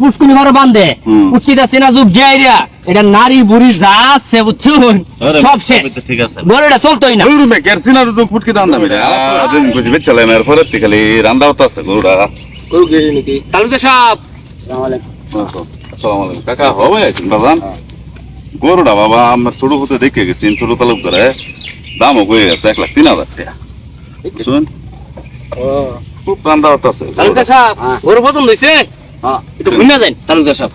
পুষ্কুনি ঘরে বান্ধে। হুম। সেনা যুগ গিয়াইরা এটা নারী বুড়ি যা আছে বুঝছুন? সব শেষ। সবই তো ঠিক আছে। গরুটা চলতোই না। ওই রুমে কেরসিনার তো ফুটকি দাম দামি রে। আদিন বুঝি বেচালেন এর পরে থেকে খালি রান্দা হতো আছে গরুটা গরু গেড়ে নাকি তালুকে সাপ আসসালামু আলাইকুম। কাকা হবে আছেন বাজান? গরুটা বাবা আমার ছোট হতে দেখে গেছি ছোট তালুক করে দামও কয়ে গেছে এক লাখ তিন হাজার টাকা। বুঝছেন? খুব রান্দা হতো আছে তালুকে হ্যাঁ। গরু পছন্দ হইছে? হ্যাঁ। একটু ঘুমিয়ে যান তালুকে সাপ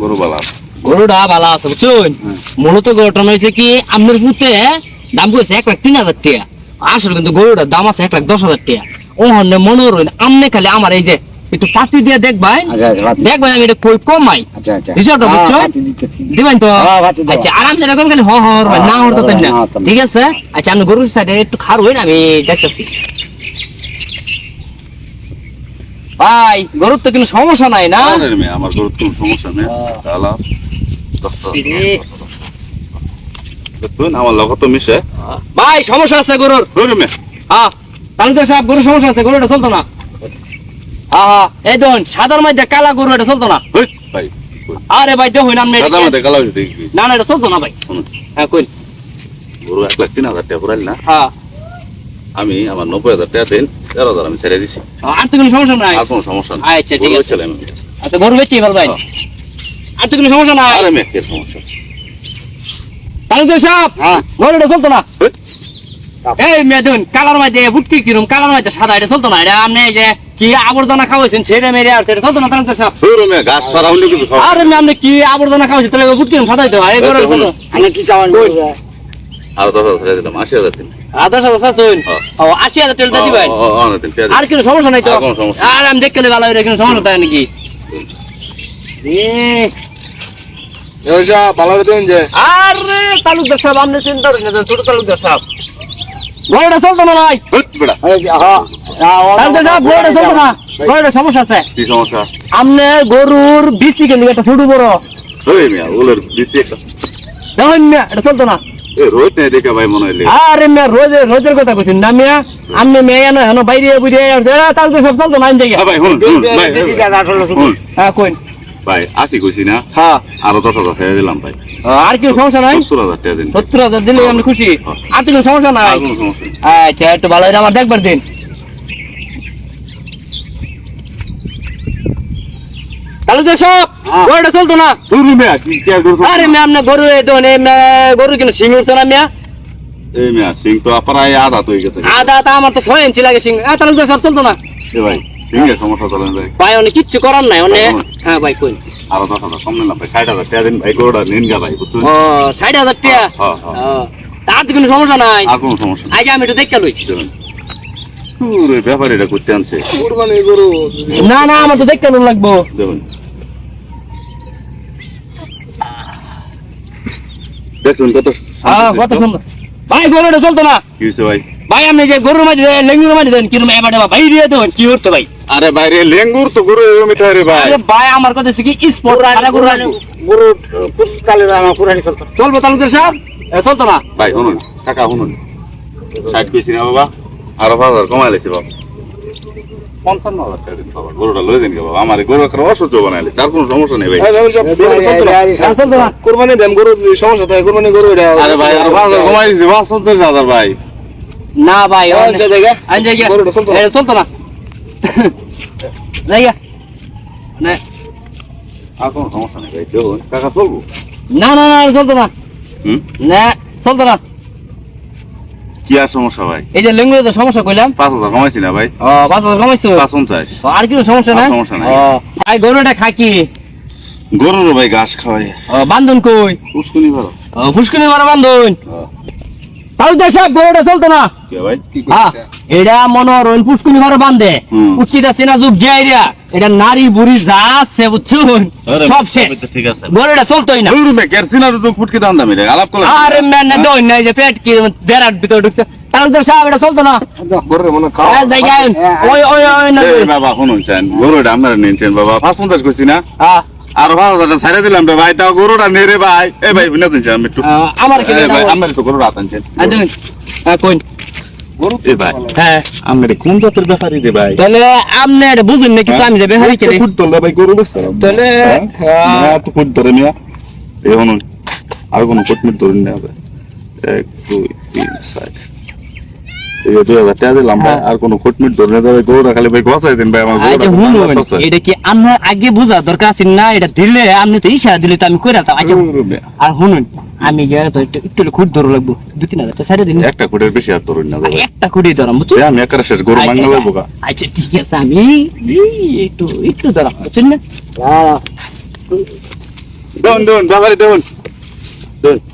গরু বালা আছে। গরুটা ভালো আছে বুঝছুন? মূলত গরুটা হয়েছে কি আপনার পুঁতে দাম করেছে এক লাখ তিন হাজার টাকা। আসলে কিন্তু গরুটার দাম আছে এক লাখ দশ হাজার টাকা। ও হন্যে মনে রইন আমনে খালি আমার এই যে একটু পাতি দিয়ে দেখবাই আচ্ছা আচ্ছা। দেখবাই আমি এটা কই কমাই। আচ্ছা হিসাবটা হ্যাঁ, বুঝছ? দিবেন তো? হ্যাঁ। আচ্ছা আরাম রকম খালি হ হ না হর তো না। হ্যাঁ, ঠিক আছে? আচ্ছা আপনি গরুর সাইডে একটু খার হইন আমি দেখতেছি। ভাই গরুর তো কোনো সমস্যা নাই না? আমার গরুর কোনো সমস্যা নেই। আমার লগত তো মিশে। ভাই সমস্যা আছে গরুর। গরু মেয়ে। হ্যাঁ তাহলে সাহেব গরুর সমস্যা আছে গরুটা চলতো না? হ্যাঁ হ্যাঁ এই দেখুন সাদার মধ্যে কালা গরু এটা চলতো না? ভাই আরে ভাই দেখুন এটা না না চলতো না ভাই। শুনুন, হ্যাঁ কই গরু এক লাখ তিন হাজার টাকা পুরাইল না? হ্যাঁ আমি আমার নব্বই হাজার টাকা দিন। তেরো হাজার আমি ছেড়ে দিছি। আর তো কোনো সমস্যা নাই? আর কোনো সমস্যা নেই। আচ্ছা, ঠিক আছে। ছেলে আমি। আচ্ছা গরু বেচি ভাই ভাই হ্যাঁ। আর তো কোনো সমস্যা নাই? আরে মেয়ে কে সমস্যা? তাহলে সাহেব হ্যাঁ। গরুটা চলতো না? এই মেয়ে দেখুন কালার মধ্যে ফুটকি কিরম কালার মধ্যে সাদা এটা চলতো না। এটা আপনি যে কি আবর্জনা খাওয়াইছেন ছেড়ে মেরে আর সেটা চলতো না তাহলে সাহেব ঘাস ছাড়া অন্য কিছু খাওয়া আরে আপনি কি আবর্জনা খাওয়াইছেন তাহলে ফুটকি কিরম সাদা হইতো এই গরু চলতো। আমি কি খাওয়ান আর দশ হাজার ছেড়ে দিলাম আশি হাজার দিন। আদর্শ শুন হ্যাঁ। ও আশি হাজার তেলটা দিবেন? আর কোনো সমস্যা নাই তো? আর কোনো আমি দেখতে ভালো হবে কোনো সমস্যা তাই নাকি? এ, ভালো করে দেন যে। আরে তালুকদার সাহেব আপনি চিন্তা করেন না ছোট তালুকদার সাহেব। গরুটা চলতো না ভাই? হ্যাঁ। হ্যাঁ, চলতো না? গরুটা সমস্যা আছে? কি সমস্যা? আপনি গরুর বিসি কেন একটা ছোট বড়। দেখুন মিয়া এটা চলতো না? আরে মিয়া রোজ রোজের কথা কইছেন না মিয়া। আপনি মেয়ে না হেন বাইরে বুঝে তালুকদার সাহেব চলতো না আইন জায়গা হ্যাঁ ভাই টাকা। শুনুন হ্যাঁ কইন। ভাই আশি কইছি না। হ্যাঁ। আরও দশ হাজার ছেড়ে দিলাম ভাই। আর কি সমস্যা নাই? সত্তর হাজার টাকা দিন। সত্তর হাজার দিলে আমি খুশি। আর তো কোনো সমস্যা নাই? আর কোনো সমস্যা নেই। আচ্ছা একটু ভালো আমার দেখবার দিন। তাহলে তো সব হ্যাঁ। গরুটা চলতো না? মিয়া কি আর গরু এই তো নে, গরু কিন্তু সিং উঠছে না মিয়া? এই মিয়া সিং তো প্রায় আধা তো আদা তা আমার তো ছয় ইঞ্চি লাগে সিং আহ, তাহলে সব চলতো না? ভাই সমস্যা চলেন ভাই ভাই অনেক কিচ্ছু করার নাই অনেক। হ্যাঁ ভাই কই? আরও দশ হাজার কম নিলাম ভাই ষাট হাজার টাকা দিন ভাই গরুটা নিন গা ভাই বুঝছেন? ও ষাট হাজার টাকা? হ্যাঁ, হ্যাঁ। তার তো কোনো সমস্যা নাই। আর কোনো সমস্যা আজ আমি একটু দেখতে লইছি। চলুন পুরো ব্যাপারীটা করতে আনছে। না না আমার তো দেখতে লাগবো। দেখুন। দেখুন কত হ্যাঁ কত সুন্দর। ভাই গরুটা চলতো না? কি হয়েছে ভাই? ভাই আপনি যে গরুর মাঝে লেঙ্গুর মাঝে দেন কিরম এবার ভাই দিয়ে দেন কি করতে ভাই? আরে বাইরে লেঙ্গুর তো গরু এরকম রে ভাই। আরে ভাই আমার কথা হচ্ছে কি স্পোর্ট আরে গরু। গরু পুরস্কালে আমার পুরানি চলতো। চলবো তালুকদার সাহেব? এ, চলতো না? ভাই শুনুন টাকা শুনুন। ষাট পেয়েছি না বাবা আরও পাঁচ হাজার কমাই লেছি বাবা। পঞ্চান্ন হাজার টাকা দিন বাবা গরুটা লই দিন গে বাবা আমার গরু একটা অসহ্য বানাইলে তার কোনো সমস্যা নেই ভাই। হ্যাঁ, চলতো না দেন গরু সমস্যা থাকে কুরবানি গরু আরে ভাই আরও পাঁচ হাজার কমাই দিছি পঞ্চাশ হাজার ভাই। না ভাই ও, অনেক- যে জায়গা আইন জায়গা গরুটা চলতো না। চলতো না। জায়গা না। আর কোনো সমস্যা নেই ভাই টাকা চলবো? না না না চলতো না। না চলতো না। কি আর সমস্যা ভাই? এই যে লেঙ্গুর সমস্যা কইলাম। পাঁচ হাজার কমাইছি না ভাই। ও পাঁচ হাজার কমাইছো? পাঁচ পঞ্চাশ। ও, আর কি সমস্যা না সমস্যা নাই। ও ভাই গরুটা খাকি গরুর ভাই ঘাস খাওয়াই ও বান্ধন কই? ফুসকুনি ভালো। ও ফুসকুনি মারা বান্ধন? তালুকদার সাহেব গরুটা চলতো না। কে ভাই? হ্যাঁ, পুষ্কুনি ঘরে বান্ধে। উচিতা সেনা যুগ গিয়াইরা এটা নারী বুড়ি যা আছে বুঝছুন। সব শেষ। ঠিক আছে। গরুটা চলতোই না। রুমে কেরসিনার তো ফুটকি দাম দামি রে আলাপ করলাম। আরে ম্যান না দই না যে পেট কি দেরার ভিতরে ঢুকছে। তালুকদার সাহেব এটা চলতো না। গরু মনে হ্যাঁ, জায়গায় ওই ওই ওই না বাবা শুনুন গরুটা আপনারা নিয়েছেন বাবা। পাঁচ পঞ্চাশ করছি না? হ্যাঁ, আর পাঁচ হাজারটা ছাড়ে দিলাম রে ভাই তাও গরুটা নে রে ভাই। এ ভাই বিনা দিনছেন আমি একটু আমার কি ভাই আমার তো গরুটা আনছেন হ্যাঁ কোন গরু এ ভাই হ্যাঁ। আমরা কোন জাতের ব্যাপারই রে ভাই? তাহলে আপনি এটা বুঝুন না কিছু আমি যাবে হারি কেলে ফুট ধরলে ভাই গরু বেচতে তাহলে, হ্যাঁ? তো ফুট ধরে মিয়া এই হনুন আর কোনো ফুট মিট ধরে নেওয়া যায় এক দুই তিন চার। এই দুই হাজার টাকা দিলাম ভাই আর কোনো ফুট ধরে নেওয়া যাবে খালি ভাই গছাই দিন ভাই আমার আচ্ছা। এটা কি আপনার আগে বোঝা দরকার আছে? না এটা দিলে আপনি তো ইশারা দিলে তো আমি করে আচ্ছা আর শুনুন আমি তো একটু একটু খুঁট ধরো লাগবো। দু তিন হাজার সাড়ে দিন। একটা ফুটের বেশি আর ধরে নেওয়া একটা খুঁড়ি ধরাম বুঝছ আমি একার শেষ গরু আচ্ছা, মাংনা আচ্ছা। যাব আচ্ছা ঠিক আছে আমি একটু একটু ধরাম বুঝছেন না?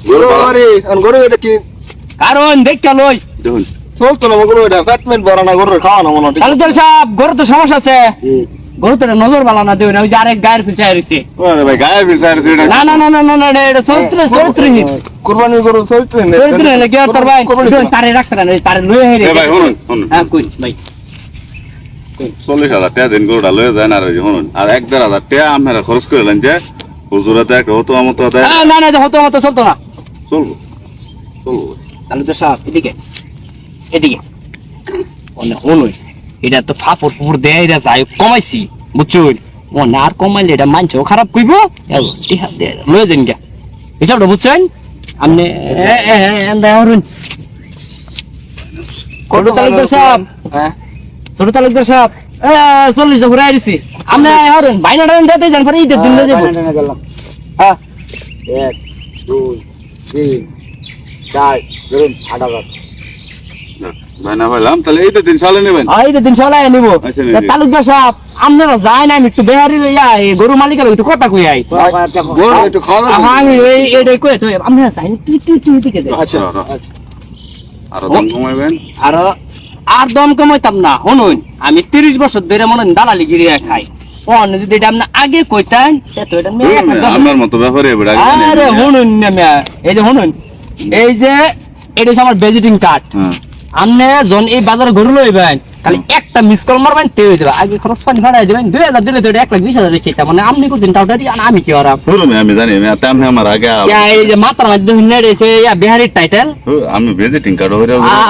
গরু গরু এটা কি কারণ দেখা লই। দেউন চলতো না গরু এটা ফ্যাটমেন্ট বড় না গরু খাওয়া মনে হয় তালুকদার সাহেব গরু তো সমস্যা আছে। গরু তো নজর বালা না ওই যে আরেক গায়ের পিছায় রয়েছে আরে ভাই গায়ে বিচার এটা না না না না না না এটা- এটা চরিত্র চরিত্রহীন কুরবানির গরু চরিত্র চরিত্রহীন কি তোর ভাই? তারে রাখতে না তারে লয়ে হেরে ভাই শুনুন শুনুন। হ্যাঁ কই ভাই। চল্লিশ হাজার টাকা দিন গরুটা লয়ে যায় না আর শুনুন। আর এক দেড় হাজার টাকা আমরা খরচ করলেন যে হুজুরাতে একটা হতো মতো না না হতো মতো চলতো না। চলবো চলবো। তালুকদার সাহেব এদিকে। এদিকে। ওনে হনুই এটা তো ফাফর ফুফর দেয় এটা যাই কমাইছি বুঝছুন ও না আর কমাইলে এটা মানছেও খারাপ কইব? লয়ে দেন গা হিসাবটা বুঝছেন? আপনি এ এ এন্দা হরুন। ছোট তালুকদার সাহেব। হ্যাঁ? ছোট তালুকদার সাহেব। চল্লিশ ঘুরে আইছি আপনি হরুন বাইনাটা দিতে যান পরে ঈদের দিন লয়ে হ্যাঁ? এক দুই তিন চার ধরুন আট হাজার। তাহলে এই তো সালে নেবেন। আর নিব। আচ্ছা, নিবি। তালুকদার সাহেব আপনারা যায় না আমি একটু বেহারি লইয়া এই গরু মালিকের একটু কথা কই আই। গরু একটু খাওয়া আমি এই এটাই কই তো আপনারা যাই তুই তুই তুই দিকে দে আচ্ছা আচ্ছা। দাম কমাইবেন? আর আর দম কমাইতাম না শুনুন আমি তিরিশ বছর ধরে মনে হয় দালালি গিরিয়া খাই। অন্য যদি এটা আপনি আগে কইতেন তো এটা আমার মতো ব্যাপারে আরে শুনুন না এই যে শুনুন এই যে এটা আমার ভিজিটিং কার্ড আপনি যখন এই বাজারে গরু লইবেন খালি একটা মিস কল মারবেন তে হয়ে যাবে আগে খরচ পানি ভাড়াই দেবেন দুই হাজার দিলে তো এক লাখ বিশ হাজার মানে আপনি করছেন আর আমি কি ধরুন আমি জানি আমি টাইম আমার আগে এই যে মাত্রা মাধ্যমে নেড়েছে ইয়া বিহারির টাইটেল আমি ভিজিটিং কার্ড হয়ে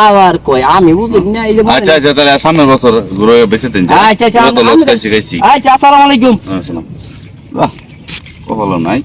আবার কই আমি বুঝুন না এই যে। আচ্ছা আচ্ছা তাহলে সামনের বছর ঘুরে বেশি দিন আচ্ছা আচ্ছা আচ্ছা আসসালামু আলাইকুম। বাহ হলো নাই।